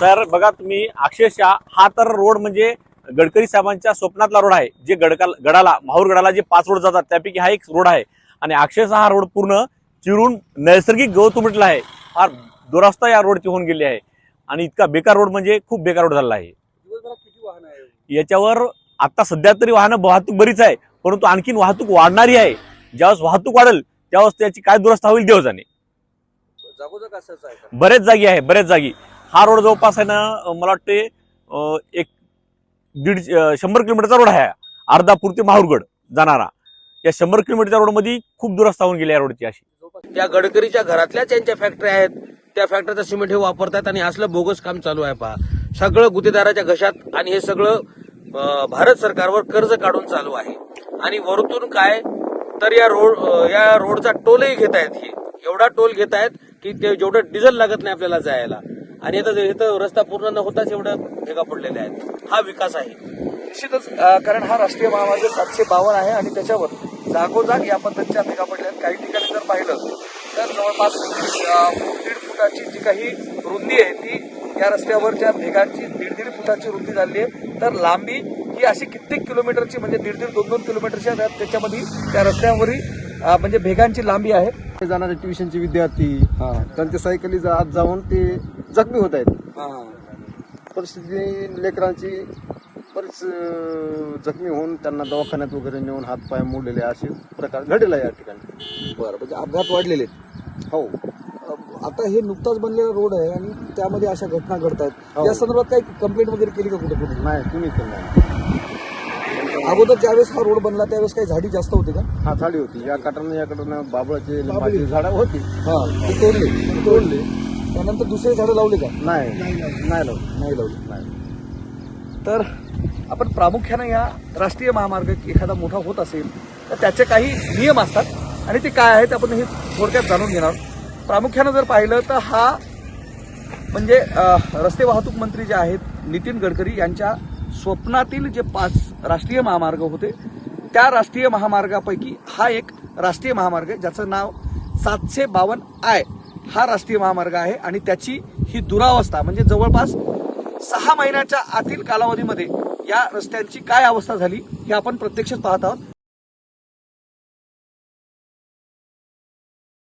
तर बघा तुम्ही अक्षरशः हा तर रोड म्हणजे गडकरी साहेबांच्या स्वप्नातला रोड आहे जे गडका गडाला माहूर गडाला जे पाच रोड जातात त्यापैकी हा एक रोड आहे. आणि अक्षरशः हा रोड पूर्ण चिरून नैसर्गिक गवत उमटला आहे. फार दुरास्ता या रोडची होऊन गेली आहे. आणि इतका बेकार रोड म्हणजे खूप बेकार रोड झाला आहे. याच्यावर आता सध्या तरी वाहनं वाहतूक बरीच आहे परंतु आणखीन वाहतूक वाढणारी आहे. ज्यावेळेस वाहतूक वाढेल त्यावेळेस त्याची काय दुरस्था होईल देव जाणे जागोजाग असंच आहे का? बरेच जागी आहे बरेच जागी. हा रोड जवळपास आहे ना मला वाटते एक दीड शंभर किलोमीटरचा रोड आहे. अर्धापूर ते माहूरगड जाणारा. या शंभर किलोमीटरच्या रोडमध्ये खूप दुरस्था होऊन गेली या रोडची अशी. त्या गडकरीच्या घरातल्या त्यांच्या फॅक्टरी आहेत त्या फॅक्टरीचा सिमेंट हे वापरतात आणि असलं बोगस काम चालू आहे पहा. सगळं गुतेदाराच्या घशात आणि हे सगळं भारत सरकारवर कर्ज काढून चालू आहे. आणि वरतून काय तर या रोड या रोडचा टोलही घेत आहेत हे. एवढा टोल घेत आहेत की ते जेवढं डिझेल लागत नाही आपल्याला जायला. आणि आता इथं रस्ता पूर्ण न होताच एवढं भेगा पडलेले आहेत. हा विकास आहे. निश्चितच कारण हा राष्ट्रीय महामार्ग सातशे बावन्न आहे आणि त्याच्यावर जागोजाग या पद्धतीच्या भेगा पडल्या आहेत. काही ठिकाणी जर पाहिलं तर जवळपास दीड फुटाची जी काही रुंदी आहे ती या रस्त्यावरच्या भेगांची दीड दीड फुटाची रुंदी झाली आहे. तर लांबी ही अशी कित्येक किलोमीटरची म्हणजे दीड दीड दोन दोन किलोमीटरच्या त्याच्यामध्ये त्या रस्त्यावरही म्हणजे भेगांची लांबी आहे. ते जाणारे ट्युशनचे विद्यार्थी त्यांच्या सायकली जा- आत जाऊन ते जखमी होत आहेत. परिस्थिती लेकरांची बरीच अं, जखमी होऊन त्यांना दवाखान्यात वगैरे नेऊन हात पाय मोडलेले असे प्रकार घडले आहे या ठिकाणी. बरं म्हणजे अपघात वाढलेले आहेत. हो. आता हे नुकताच बनलेला रोड आहे आणि त्यामध्ये अशा घटना घडत आहेत हो. या संदर्भात काही कंप्लेंट वगैरे केली का कुठे कुठे नाही तुम्ही पण नाही. अगोदर ज्यावेळेस हा रोड बनला त्यावेळेस काही झाडी जास्त होती का? हा थाळी होती. या कटानं या कटानं बाबळाची लिंबाची झाडं होती. हा ते तोडले. तोडले. त्यानंतर दुसरे झाडं लावले का? नाही. नाही लावली. नाही लावले. नाही तर आपण प्रामुख्यानं या राष्ट्रीय महामार्ग एखादा मोठा होत असेल तर त्याचे काही नियम असतात. आणि ते काय आहेत आपण हे थोडक्यात जाणून घेणार. प्रामुख्यानं जर पाहिलं तर हा म्हणजे रस्ते वाहतूक मंत्री जे आहेत नितीन गडकरी यांच्या स्वप्नातील जे पाच राष्ट्रीय महामार्ग होते त्या राष्ट्रीय महामार्गापैकी हा एक राष्ट्रीय महामार्ग आहे ज्याचं नाव सातशे बावन्न आय हा राष्ट्रीय महामार्ग आहे. आणि त्याची ही दुरावस्था म्हणजे जवळपास सहा महिन्याच्या आतील कालावधीमध्ये या रस्त्यांची काय अवस्था झाली हे आपण प्रत्यक्षच पाहत आहोत.